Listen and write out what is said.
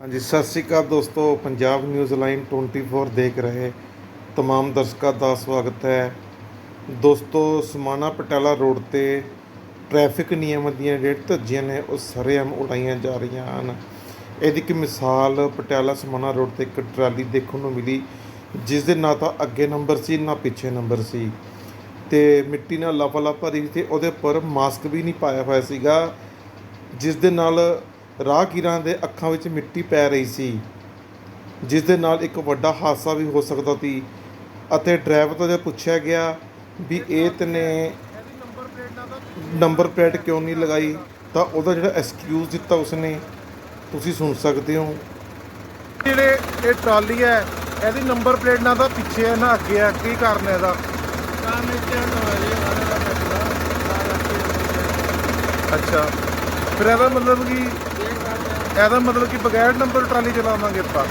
ਹਾਂਜੀ ਸਤਿ ਸ਼੍ਰੀ ਅਕਾਲ ਦੋਸਤੋ ਪੰਜਾਬ ਨਿਊਜ਼ ਲਾਈਨ 24 ਦੇਖ ਰਹੇ तमाम ਦਰਸ਼ਕਾਂ ਦਾ ਸਵਾਗਤ ਹੈ ਦੋਸਤੋ ਸਮਾਣਾ ਪਟਿਆਲਾ ਰੋਡ ਤੇ ਟ੍ਰੈਫਿਕ ਨਿਯਮ ਦੀਆਂ ਜਿਹੜੀਆਂ ਧੱਜੀਆਂ ਨੇ ਉਹ ਸਰੇਆਮ ਉਡਾਈਆਂ ਜਾ ਰਹੀਆਂ ਹਨ ਇਹਦੀ ਇੱਕ ਮਿਸਾਲ ਪਟਿਆਲਾ ਸਮਾਣਾ ਰੋਡ ਤੇ ਇੱਕ ਟਰਾਲੀ ਦੇਖਣ ਨੂੰ ਮਿਲੀ ਜਿਸ ਦੇ ਨਾ ਤਾਂ ਅੱਗੇ ਨੰਬਰ ਸੀ ਨਾ ਪਿੱਛੇ ਨੰਬਰ ਸੀ ਤੇ ਮਿੱਟੀ ਨਾਲ ਲਫਾ ਭਰੀ ਸੀ ਤੇ ਉਹਦੇ ਉੱਪਰ ਮਾਸਕ ਵੀ ਨਹੀਂ ਪਾਇਆ ਹੋਇਆ ਸੀਗਾ ਜਿਸ ਦੇ ਨਾਲ ਰਾਹਗੀਰਾਂ ਦੇ ਅੱਖਾਂ ਵਿੱਚ ਮਿੱਟੀ ਪੈ ਰਹੀ ਸੀ, ਜਿਸ ਦੇ ਨਾਲ ਇੱਕ ਵੱਡਾ ਹਾਦਸਾ ਵੀ ਹੋ ਸਕਦਾ ਸੀ। ਅਤੇ ਡਰਾਈਵਰ ਤੋਂ ਜੇ ਪੁੱਛਿਆ ਗਿਆ ਵੀ ਇਹ ਤਨੇ ਨੰਬਰ ਪਲੇਟ ਕਿਉਂ ਨਹੀਂ ਲਗਾਈ, ਤਾਂ ਉਹਦਾ ਜਿਹੜਾ ਐਕਸਕਿਊਜ਼ ਦਿੱਤਾ ਉਸਨੇ, ਤੁਸੀਂ ਸੁਣ ਸਕਦੇ ਹੋ। ਜਿਹੜੇ ਇਹ ਟਰਾਲੀ ਹੈ, ਇਹਦੀ ਨੰਬਰ ਪਲੇਟ ਨਾ ਤਾਂ ਪਿੱਛੇ ਹੈ ਨਾ, ਅੱਗੇ ਹੈ, ਕੀ ਕਾਰਨ ਹੈ ਇਹਦਾ? ਅੱਛਾ। ਫਿਰ ਇਹਦਾ ਮਤਲਬ ਕਿ ਇਹਦਾ ਮਤਲਬ ਕਿ ਬਗੈਰ ਨੰਬਰ ਟਰਾਲੀ ਚਲਾਵਾਂਗੇ ਆਪਾਂ।